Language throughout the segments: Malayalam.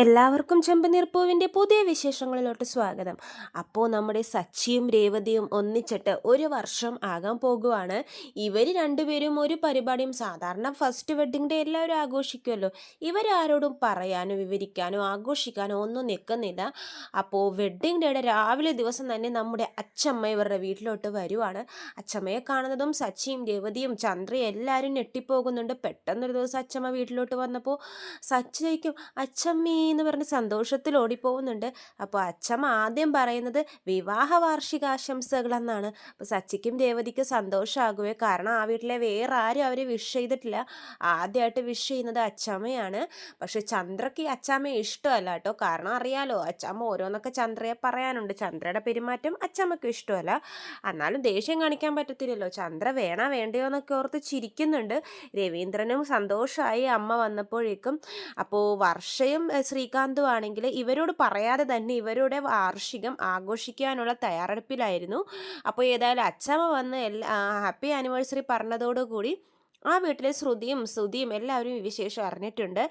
എല്ലാവർക്കും ചെമ്പനീർപ്പൂവിന്റെ പുതിയ വിശേഷങ്ങളിലോട്ട് സ്വാഗതം. അപ്പോൾ നമ്മുടെ സച്ചിയും രേവതിയും ഒന്നിച്ചിട്ട് ഒരു വർഷം ആകാൻ പോകുവാണ്. ഇവർ രണ്ടുപേരും ഒരു പരിപാടിയും സാധാരണ ഫസ്റ്റ് വെഡിങ് ഡേ എല്ലാവരും ആഘോഷിക്കുമല്ലോ ഇവരാരോടും പറയാനോ വിവരിക്കാനോ ആഘോഷിക്കാനോ ഒന്നും നിൽക്കുന്നില്ല. അപ്പോൾ വെഡ്ഡിങ് ഡേയുടെ രാവിലെ ദിവസം തന്നെ നമ്മുടെ അച്ചമ്മ ഇവരുടെ വീട്ടിലോട്ട് വരുവാണ്. അച്ചമ്മയെ കാണുന്നതും സച്ചിയും രേവതിയും ചന്ദ്രയും എല്ലാവരും ഞെട്ടിപ്പോകുന്നുണ്ട്. പെട്ടെന്നൊരു ദിവസം അച്ചമ്മ വീട്ടിലോട്ട് വന്നപ്പോൾ സച്ചി ചോദിക്കും എന്ന് പറഞ്ഞ് സന്തോഷത്തിൽ ഓടിപ്പോകുന്നുണ്ട്. അപ്പോൾ അച്ഛമ്മ ആദ്യം പറയുന്നത് വിവാഹ വാർഷികാശംസകളെന്നാണ്. അപ്പോൾ സച്ചിക്കും രേവതിക്കും സന്തോഷമാകുമേ കാരണം ആ വീട്ടിലെ വേറെ ആരും അവരെ വിഷ് ചെയ്തിട്ടില്ല. ആദ്യമായിട്ട് വിഷ് ചെയ്യുന്നത് അച്ചമ്മയാണ് പക്ഷെ ചന്ദ്രയ്ക്ക് ഈ അച്ചാമ്മയെ ഇഷ്ടമല്ല കേട്ടോ. കാരണം അറിയാലോ അച്ചമ്മ ഓരോന്നൊക്കെ ചന്ദ്രയെ പറയാനുണ്ട്. ചന്ദ്രയുടെ പെരുമാറ്റം അച്ചമ്മയ്ക്ക് ഇഷ്ടമല്ല. എന്നാലും ദേഷ്യം കാണിക്കാൻ പറ്റത്തില്ലല്ലോ. ചന്ദ്ര വേണോ വേണ്ടയോ എന്നൊക്കെ ഓർത്ത് ചിരിക്കുന്നുണ്ട്. രവീന്ദ്രനും സന്തോഷമായി അമ്മ വന്നപ്പോഴേക്കും. അപ്പോൾ വർഷയും ശ്രീകാന്തും ആണെങ്കിൽ ഇവരോട് പറയാതെ തന്നെ ഇവരുടെ വാർഷികം ആഘോഷിക്കാനുള്ള തയ്യാറെടുപ്പിലായിരുന്നു. അപ്പോൾ ഏതായാലും അച്ഛമ്മ വന്ന് എല്ലാ ഹാപ്പി ആനിവേഴ്സറി പറഞ്ഞതോടുകൂടി ആ വീട്ടിലെ ശ്രുതിയും ശ്രുതിയും എല്ലാവരും ഈ വിശേഷം അറിഞ്ഞിട്ടുണ്ട്.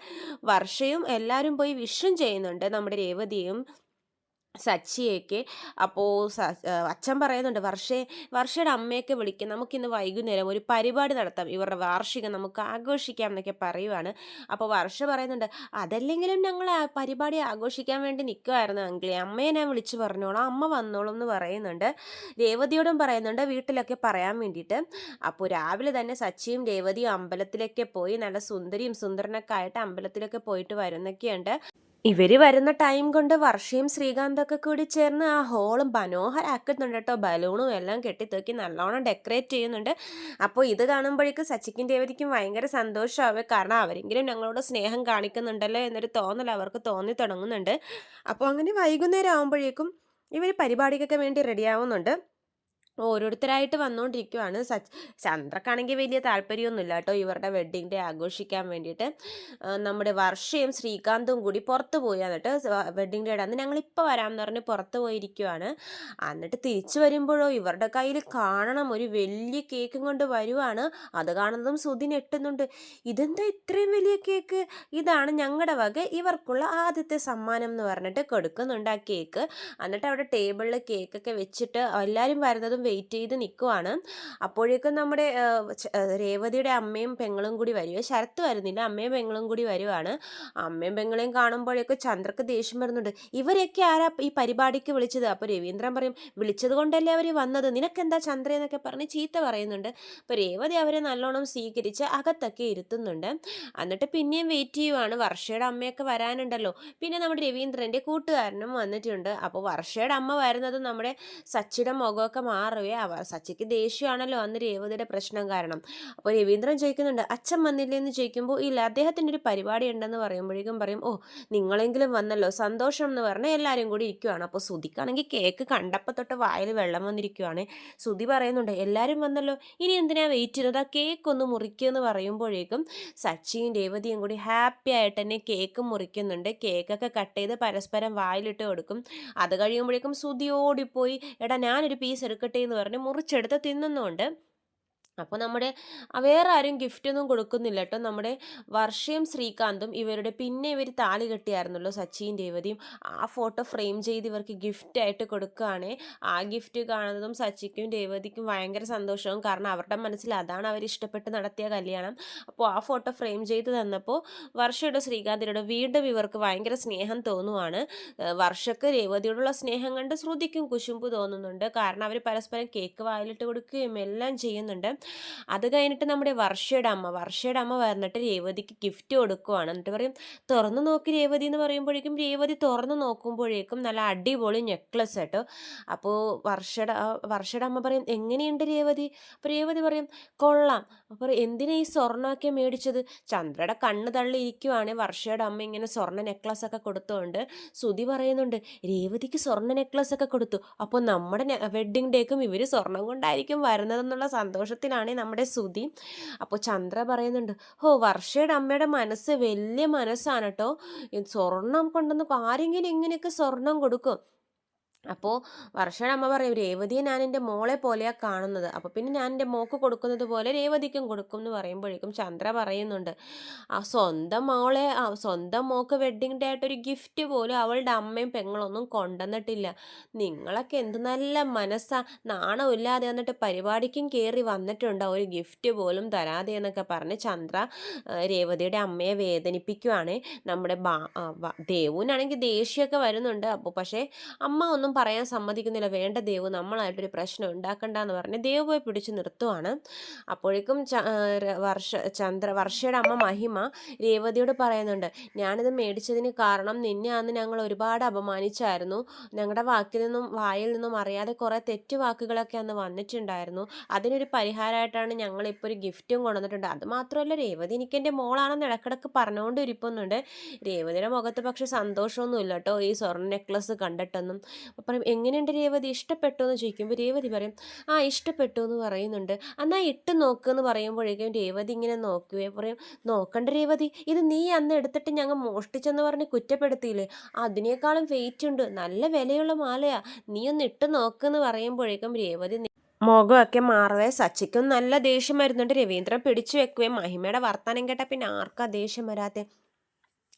വർഷയും എല്ലാവരും പോയി വിഷും ചെയ്യുന്നുണ്ട് നമ്മുടെ രേവതിയും. സച്ചിയൊക്കെ. അപ്പോൾ അച്ഛൻ പറയുന്നുണ്ട് വർഷേ വർഷയുടെ അമ്മയൊക്കെ വിളിക്കും. നമുക്കിന്ന് വൈകുന്നേരം ഒരു പരിപാടി നടത്താം. ഇവരുടെ വാർഷികം നമുക്ക് ആഘോഷിക്കാം എന്നൊക്കെ പറയുവാണ്. അപ്പോൾ വർഷ പറയുന്നുണ്ട് അതല്ലെങ്കിലും ഞങ്ങൾ ആ പരിപാടി ആഘോഷിക്കാൻ വേണ്ടി നിൽക്കുമായിരുന്നു അങ്കിളെ അമ്മയെ ഞാൻ വിളിച്ചു പറഞ്ഞോളാം. അമ്മ വന്നോളും എന്ന് പറയുന്നുണ്ട്. രേവതിയോടും പറയുന്നുണ്ട് വീട്ടിലൊക്കെ പറയാൻ വേണ്ടിയിട്ട്. അപ്പോൾ രാവിലെ തന്നെ സച്ചിയും രേവതിയും അമ്പലത്തിലൊക്കെ പോയി നല്ല സുന്ദരിയും സുന്ദരനൊക്കെ ആയിട്ട് അമ്പലത്തിലൊക്കെ പോയിട്ട് വരുന്നൊക്കെയുണ്ട്. ഇവർ വരുന്ന ടൈം കൊണ്ട് വർഷയും ശ്രീകാന്തൊക്കെ കൂടി ചേർന്ന് ആ ഹോളും മനോഹരാക്കുന്നുണ്ട് കേട്ടോ ബലൂണും എല്ലാം കെട്ടിത്തൂക്കി നല്ലോണം ഡെക്കറേറ്റ് ചെയ്യുന്നുണ്ട്. അപ്പോൾ ഇത് കാണുമ്പോഴേക്കും സച്ചിക്കും ദേവതിക്കും ഭയങ്കര സന്തോഷമാവും കാരണം അവരെങ്കിലും ഞങ്ങളോട് സ്നേഹം കാണിക്കുന്നുണ്ടല്ലോ എന്നൊരു തോന്നൽ അവർക്ക് തോന്നി തുടങ്ങുന്നുണ്ട്. അപ്പോൾ അങ്ങനെ വൈകുന്നേരം ആകുമ്പോഴേക്കും ഇവർ പരിപാടിക്കൊക്കെ വേണ്ടി റെഡിയാവുന്നുണ്ട് ഓരോരുത്തരായിട്ട് വന്നുകൊണ്ടിരിക്കുവാണ് സച്ച് ചന്ദ്രക്കാണെങ്കിൽ വലിയ താല്പര്യമൊന്നുമില്ല കേട്ടോ ഇവരുടെ വെഡ്ഡിങ് ഡേ ആഘോഷിക്കാൻ വേണ്ടിയിട്ട്. നമ്മുടെ വർഷയും ശ്രീകാന്തും കൂടി പുറത്ത് പോയി എന്നിട്ട് വെഡ്ഡിങ് ഡേയുടെ അന്ന് ഞങ്ങളിപ്പോൾ വരാം വരാമെന്ന് പറഞ്ഞ് പുറത്ത് പോയിരിക്കുവാണ്. എന്നിട്ട് തിരിച്ചു വരുമ്പോഴോ ഇവരുടെ കയ്യിൽ കാണണം ഒരു വലിയ കേക്കും കൊണ്ട് വരുവാണ്. അത് കാണുന്നതും സുധി ഞെട്ടുന്നുണ്ട്. ഇതെന്താ ഇത്രയും വലിയ കേക്ക്? ഇതാണ് ഞങ്ങളുടെ വക ഇവർക്കുള്ള ആദ്യത്തെ സമ്മാനം എന്ന് പറഞ്ഞിട്ട് കൊടുക്കുന്നുണ്ട് ആ കേക്ക്. എന്നിട്ട് അവിടെ ടേബിളിൽ കേക്കൊക്കെ വെച്ചിട്ട് എല്ലാവരും വരുന്നതും വെയിറ്റ് ചെയ്ത് നിൽക്കുവാണ് അപ്പോഴേക്കും നമ്മുടെ രേവതിയുടെ അമ്മയും പെങ്ങളും കൂടി വരുവേ ശരത്ത് വരുന്നില്ല. അമ്മയും പെങ്ങളും കൂടി വരുവാണ്. അമ്മയും പെങ്ങളെയും കാണുമ്പോഴേക്കും ചന്ദ്രക്ക് ദേഷ്യം വരുന്നുണ്ട്. ഇവരൊക്കെ ആരാ ഈ പരിപാടിക്ക് വിളിച്ചത്? അപ്പോൾ രവീന്ദ്രൻ പറയും വിളിച്ചത് കൊണ്ടല്ലേ അവർ വന്നത്? നിനക്കെന്താ ചന്ദ്ര എന്നൊക്കെ പറഞ്ഞ് ചീത്ത പറയുന്നുണ്ട്. അപ്പോൾ രേവതി അവരെ നല്ലോണം സ്വീകരിച്ച് അകത്തൊക്കെ ഇരുത്തുന്നുണ്ട്. എന്നിട്ട് പിന്നെയും വെയിറ്റ് ചെയ്യുവാണ്. വർഷയുടെ അമ്മയൊക്കെ വരാനുണ്ടല്ലോ. പിന്നെ നമ്മുടെ രവീന്ദ്രന്റെ കൂട്ടുകാരനും വന്നിട്ടുണ്ട്. അപ്പോൾ വർഷയുടെ അമ്മ വരുന്നത് നമ്മുടെ സച്ചിയുടെ മുഖമൊക്കെ മാറുകയെ അവർ സച്ചിക്ക് ദേഷ്യമാണല്ലോ അന്ന് രേവതിയുടെ പ്രശ്നം കാരണം. അപ്പോൾ രവീന്ദ്രൻ ചോദിക്കുന്നുണ്ട് അച്ഛൻ വന്നില്ലേ എന്ന് ചോദിക്കുമ്പോൾ ഇല്ല അദ്ദേഹത്തിന്റെ ഒരു പരിപാടി ഉണ്ടെന്ന് പറയുമ്പോഴേക്കും പറയും ഓ നിങ്ങളെങ്കിലും വന്നല്ലോ സന്തോഷം എന്ന് പറഞ്ഞാൽ എല്ലാവരും കൂടി ഇരിക്കുവാണ്. അപ്പോൾ സുധിക്കാണെങ്കിൽ കേക്ക് കണ്ടപ്പോൾ തൊട്ട് വായിൽ വെള്ളം വന്നിരിക്കുവാണ്. സുധി പറയുന്നുണ്ട് എല്ലാവരും വന്നല്ലോ ഇനി എന്തിനാ വെയിറ്റ് ചെയ്യുന്നത്? ആ കേക്ക് ഒന്ന് മുറിക്കുക എന്ന് പറയുമ്പോഴേക്കും സച്ചിയും രേവതിയും കൂടി ഹാപ്പി ആയിട്ട് തന്നെ കേക്ക് മുറിക്കുന്നുണ്ട്. കേക്കൊക്കെ കട്ട് ചെയ്ത് പരസ്പരം വായിലിട്ട് കൊടുക്കും. അത് കഴിയുമ്പോഴേക്കും സുധി ഓടിപ്പോയി എടാ ഞാനൊരു പീസ് എടുക്കട്ടെ എന്ന് പറഞ്ഞ് മുറിച്ചെടുത്ത് തിന്നുന്നുണ്ട്. അപ്പോൾ നമ്മുടെ വേറെ ആരും ഗിഫ്റ്റ് ഒന്നും കൊടുക്കുന്നില്ല കേട്ടോ. നമ്മുടെ വർഷയും ശ്രീകാന്തും ഇവരുടെ പിന്നെ ഇവർ താലി കെട്ടിയായിരുന്നല്ലോ സച്ചിയും രേവതിയും. ആ ഫോട്ടോ ഫ്രെയിം ചെയ്ത് ഇവർക്ക് ഗിഫ്റ്റ് ആയിട്ട് കൊടുക്കുകയാണ് ആ ഗിഫ്റ്റ് കാണുന്നതും സച്ചിക്കും രേവതിക്കും ഭയങ്കര സന്തോഷവും. കാരണം അവരുടെ മനസ്സിൽ അതാണ് അവർ ഇഷ്ടപ്പെട്ട് നടത്തിയ കല്യാണം. അപ്പോൾ ആ ഫോട്ടോ ഫ്രെയിം ചെയ്ത് തന്നപ്പോൾ വർഷയുടെ ശ്രീകാന്തിനോട് വീണ്ടും ഇവർക്ക് ഭയങ്കര സ്നേഹം തോന്നുവാണ്. വർഷക്ക് രേവതിയോടുള്ള സ്നേഹം കണ്ട് ശ്രുതിക്കും കുശുമ്പ് തോന്നുന്നുണ്ട്. കാരണം അവർ പരസ്പരം കേക്ക് വായിലിട്ട് കൊടുക്കുകയും എല്ലാം ചെയ്യുന്നുണ്ട്. അത് കഴിഞ്ഞിട്ട് നമ്മുടെ വർഷയുടെ അമ്മ വർഷയുടെ അമ്മ വന്നിട്ട് രേവതിക്ക് ഗിഫ്റ്റ് കൊടുക്കുവാണ്. എന്നിട്ട് പറയും തുറന്നു നോക്കി രേവതി എന്ന് പറയുമ്പോഴേക്കും രേവതി തുറന്നു നോക്കുമ്പോഴേക്കും നല്ല അടിപൊളി നെക്ലസ് കേട്ടോ അപ്പോൾ വർഷയുടെ വർഷയുടെ അമ്മ പറയും എങ്ങനെയുണ്ട് രേവതി? അപ്പോൾ രേവതി പറയും കൊള്ളാം. അപ്പോൾ എന്തിനാ ഈ സ്വർണമൊക്കെ മേടിച്ചത്? ചന്ദ്രയുടെ കണ്ണ് തള്ളിയിരിക്കുവാണ് വർഷയുടെ അമ്മ ഇങ്ങനെ സ്വർണ നെക്ലസ് ഒക്കെ കൊടുത്തുകൊണ്ട് ശ്രുതി പറയുന്നുണ്ട് രേവതിക്ക് സ്വർണ നെക്ലസ് ഒക്കെ കൊടുത്തു. അപ്പോൾ നമ്മുടെ വെഡ്ഡിങ് ഡേക്കും ഇവർ സ്വർണം കൊണ്ടായിരിക്കും വരുന്നതെന്നുള്ള സന്തോഷത്തിലാണ് നമ്മുടെ ശ്രുതി. അപ്പോൾ ചന്ദ്ര പറയുന്നുണ്ട് ഓ വർഷയുടെ അമ്മയുടെ മനസ്സ് വലിയ മനസ്സാണ് കേട്ടോ സ്വർണം കൊണ്ടൊന്ന് ആരെങ്കിലും ഇങ്ങനെയൊക്കെ സ്വർണം കൊടുക്കും. അപ്പോൾ വർഷയുടെ അമ്മ പറയും രേവതിയെ ഞാൻ എന്റെ മോളെ പോലെയാണ് കാണുന്നത്. അപ്പോൾ പിന്നെ ഞാൻ എന്റെ മോക്ക് കൊടുക്കുന്നത് പോലെ രേവതിക്കും കൊടുക്കും എന്ന് പറയുമ്പോഴേക്കും ചന്ദ്ര പറയുന്നുണ്ട് ആ സ്വന്തം മോളെ സ്വന്തം മോക്ക് വെഡ്ഡിങ് ഡേ ആയിട്ടൊരു ഗിഫ്റ്റ് പോലും അവളുടെ അമ്മയും പെങ്ങളൊന്നും കൊണ്ടുവന്നിട്ടില്ല. നിങ്ങളൊക്കെ എന്ത് നല്ല മനസ്സാ. നാണമില്ലാതെ എന്നിട്ട് പരിപാടിക്കും കയറി വന്നിട്ടുണ്ട്? ഒരു ഗിഫ്റ്റ് പോലും തരാതെ എന്നൊക്കെ പറഞ്ഞ് ചന്ദ്ര രേവതിയുടെ അമ്മയെ വേദനിപ്പിക്കുവാണ്. നമ്മുടെ ബാ ദേവുനാണെങ്കിൽ ദേഷ്യമൊക്കെ വരുന്നുണ്ട്. അപ്പോൾ പക്ഷേ അമ്മ ഒന്നും പറയാൻ സമ്മതിക്കുന്നില്ല. വേണ്ട ദേവ് നമ്മളായിട്ടൊരു പ്രശ്നം ഉണ്ടാക്കണ്ട എന്ന് പറഞ്ഞ് ദേവ് പോയി പിടിച്ചു നിർത്തുവാണ്. അപ്പോഴേക്കും വർഷ ചന്ദ്ര വർഷയുടെ അമ്മ മഹിമ രേവതിയോട് പറയുന്നുണ്ട് ഞാനിത് മേടിച്ചതിന് കാരണം നിന്നെ അന്ന് ഞങ്ങൾ ഒരുപാട് അപമാനിച്ചായിരുന്നു. ഞങ്ങളുടെ വാക്കിൽ നിന്നും വായിൽ നിന്നും അറിയാതെ കുറേ തെറ്റു വാക്കുകളൊക്കെ അന്ന് വന്നിട്ടുണ്ടായിരുന്നു. അതിനൊരു പരിഹാരമായിട്ടാണ് ഞങ്ങളിപ്പോൾ ഒരു ഗിഫ്റ്റും കൊണ്ടുവന്നിട്ടുണ്ട്. അത് മാത്രമല്ല രേവതി എനിക്ക് എന്റെ മോളാണെന്ന് ഇടക്കിടക്ക് പറഞ്ഞുകൊണ്ട് ഇരിപ്പുന്നുണ്ട്. രേവതിയുടെ മുഖത്ത് പക്ഷെ സന്തോഷമൊന്നുമില്ല കേട്ടോ ഈ സ്വർണ നെക്ലസ് കണ്ടിട്ടൊന്നും. പറയും എങ്ങനെയുണ്ട് രേവതി? ഇഷ്ടപ്പെട്ടു? എന്ന് ചോദിക്കുമ്പോൾ രേവതി പറയും ആ ഇഷ്ടപ്പെട്ടു എന്ന് പറയുന്നുണ്ട്. എന്നാൽ ഇട്ട് നോക്കുമെന്ന് പറയുമ്പോഴേക്കും രേവതി ഇങ്ങനെ നോക്കുകയും പറയും നോക്കണ്ട രേവതി ഇത് നീ അന്ന് എടുത്തിട്ട് ഞങ്ങൾ മോഷ്ടിച്ചെന്ന് പറഞ്ഞ് കുറ്റപ്പെടുത്തിയില്ലേ? അതിനേക്കാളും വെയിറ്റ് ഉണ്ട് നല്ല വിലയുള്ള മാലയാ നീ ഒന്ന് ഇട്ട് നോക്കുമെന്ന് പറയുമ്പോഴേക്കും രേവതി മുഖമൊക്കെ മാറവേ സച്ചിക്കും നല്ല ദേഷ്യം വരുന്നുണ്ട്. രവീന്ദ്രൻ പിടിച്ചു വെക്കുകയും മഹിമയുടെ വർത്തമാനം കേട്ടാൽ പിന്നെ ആർക്കാ ദേഷ്യം വരാത്തെ?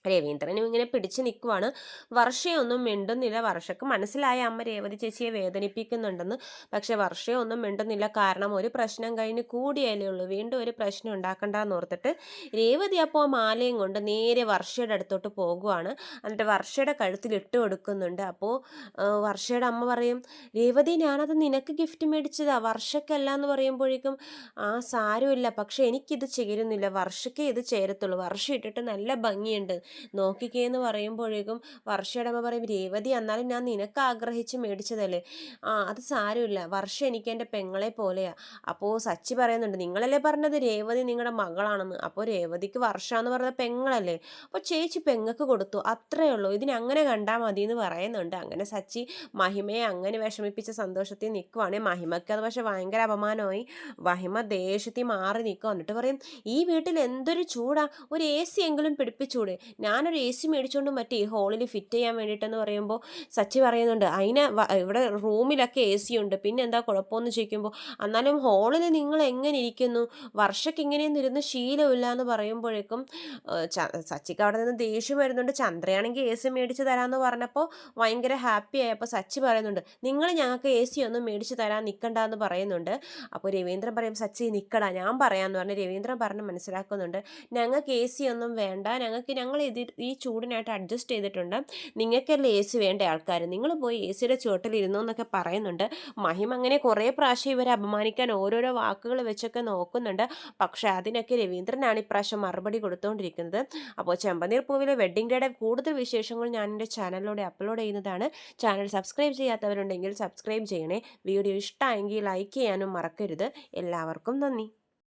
രവീന്ദ്രനും ഇങ്ങനെ പിടിച്ചു നിൽക്കുവാണ് വർഷയൊന്നും മിണ്ടുന്നില്ല. വർഷക്ക് മനസ്സിലായ അമ്മ രേവതി ചേച്ചിയെ വേദനിപ്പിക്കുന്നുണ്ടെന്ന്. പക്ഷെ വർഷയൊന്നും മിണ്ടുന്നില്ല. കാരണം ഒരു പ്രശ്നം കഴിഞ്ഞ് കൂടിയാലേ ഉള്ളൂ. വീണ്ടും ഒരു പ്രശ്നം ഉണ്ടാക്കണ്ടെന്ന് ഓർത്തിട്ട് രേവതി അപ്പോൾ ആ മാലയും കൊണ്ട് നേരെ വർഷയുടെ അടുത്തോട്ട് പോകുവാണ്. എന്നിട്ട് വർഷയുടെ കഴുത്തിൽ ഇട്ട് കൊടുക്കുന്നുണ്ട്. അപ്പോൾ വർഷയുടെ അമ്മ പറയും രേവതി ഞാനത് നിനക്ക് ഗിഫ്റ്റ് മേടിച്ചതാ. വർഷക്കല്ല എന്ന് പറയുമ്പോഴേക്കും ആ സാരമില്ല. പക്ഷെ എനിക്കിത് ചേരുന്നില്ല. വർഷക്കേ ഇത് ചേരത്തുള്ളൂ. വർഷം ഇട്ടിട്ട് നല്ല ഭംഗിയുണ്ട്. നോക്കിക്കേ എന്ന് പറയുമ്പോഴേക്കും വർഷയുടമ പറയും രേവതി എന്നാലും ഞാൻ നിനക്ക് ആഗ്രഹിച്ച് മേടിച്ചതല്ലേ? ആ അത് സാരമില്ല. വർഷ എനിക്ക് എന്റെ പെങ്ങളെ പോലെയാണ് അപ്പോൾ സച്ചി പറയുന്നുണ്ട് നിങ്ങളല്ലേ പറഞ്ഞത് രേവതി നിങ്ങളുടെ മകളാണെന്ന്? അപ്പോൾ രേവതിക്ക് വർഷ എന്ന് പറഞ്ഞ പെങ്ങളല്ലേ? അപ്പോൾ ചേച്ചി പെങ്ങൾക്ക് കൊടുത്തു അത്രയേ ഉള്ളൂ. ഇതിനങ്ങനെ കണ്ടാൽ മതി എന്ന് പറയുന്നുണ്ട്. അങ്ങനെ സച്ചി മഹിമയെ അങ്ങനെ വിഷമിപ്പിച്ച സന്തോഷത്തിൽ നിൽക്കുവാണെങ്കിൽ മഹിമയ്ക്ക് അത് പക്ഷേ ഭയങ്കര അപമാനമായി. മഹിമ ദേഷ്യത്തിൽ മാറി നിൽക്കുക എന്നിട്ട് പറയും ഈ വീട്ടിൽ എന്തൊരു ചൂടാ. ഒരു എ സി എങ്കിലും പിടിപ്പിച്ചൂടെ. ഞാനൊരു എ സി മേടിച്ചുകൊണ്ട് മറ്റേ ഹോളിൽ ഫിറ്റ് ചെയ്യാൻ വേണ്ടിയിട്ടെന്ന് പറയുമ്പോൾ സച്ചി പറയുന്നുണ്ട് അതിന് ഇവിടെ റൂമിലൊക്കെ എ സി ഉണ്ട് പിന്നെ എന്താ കുഴപ്പമെന്ന് ചോദിക്കുമ്പോൾ എന്നാലും ഹോളിൽ നിങ്ങൾ എങ്ങനെ ഇരിക്കുന്നു? വർഷയ്ക്ക് ഇങ്ങനെയൊന്നും ഇരുന്ന് ശീലമില്ല എന്ന് പറയുമ്പോഴേക്കും സച്ചിക്ക് അവിടെ നിന്ന് ദേഷ്യം വരുന്നുണ്ട് ചന്ദ്രയാണെങ്കിൽ എ സി മേടിച്ച് തരാമെന്ന് പറഞ്ഞപ്പോൾ ഭയങ്കര ഹാപ്പി ആയപ്പോൾ സച്ചി പറയുന്നുണ്ട് നിങ്ങൾ ഞങ്ങൾക്ക് എ സി ഒന്നും മേടിച്ച് തരാൻ നിൽക്കണ്ട എന്ന് പറയുന്നുണ്ട് അപ്പോൾ രവീന്ദ്രൻ പറയും സച്ചി നിൽക്കടാ ഞാൻ പറയാമെന്ന് പറഞ്ഞ് രവീന്ദ്രൻ പറഞ്ഞ് മനസ്സിലാക്കുന്നുണ്ട് ഞങ്ങൾക്ക് എ സി ഒന്നും വേണ്ട ഞങ്ങൾക്ക് ഞങ്ങൾ ഇത് ഈ ചൂടിനായിട്ട് അഡ്ജസ്റ്റ് ചെയ്തിട്ടുണ്ട്. നിങ്ങൾക്കല്ലേ എ സി വേണ്ട ആൾക്കാർ നിങ്ങൾ പോയി എ സിയുടെ ചുവട്ടിലിരുന്നു എന്നൊക്കെ പറയുന്നുണ്ട്. മഹിം അങ്ങനെ കുറേ പ്രാവശ്യം ഇവരെ അപമാനിക്കാൻ ഓരോരോ വാക്കുകൾ വെച്ചൊക്കെ നോക്കുന്നുണ്ട്. പക്ഷേ അതിനൊക്കെ രവീന്ദ്രനാണ് ഇപ്രാവശ്യം മറുപടി കൊടുത്തുകൊണ്ടിരിക്കുന്നത് അപ്പോൾ ചെമ്പനീർ പൂവിലെ വെഡ്ഡിംഗ് ഡേയുടെ കൂടുതൽ വിശേഷങ്ങൾ ഞാൻ എന്റെ ചാനലിലൂടെ അപ്ലോഡ് ചെയ്യുന്നതാണ്. ചാനൽ സബ്സ്ക്രൈബ് ചെയ്യാത്തവരുണ്ടെങ്കിൽ സബ്സ്ക്രൈബ് ചെയ്യണേ. വീഡിയോ ഇഷ്ടമായെങ്കിൽ ലൈക്ക് ചെയ്യാനും മറക്കരുത്. എല്ലാവർക്കും നന്ദി.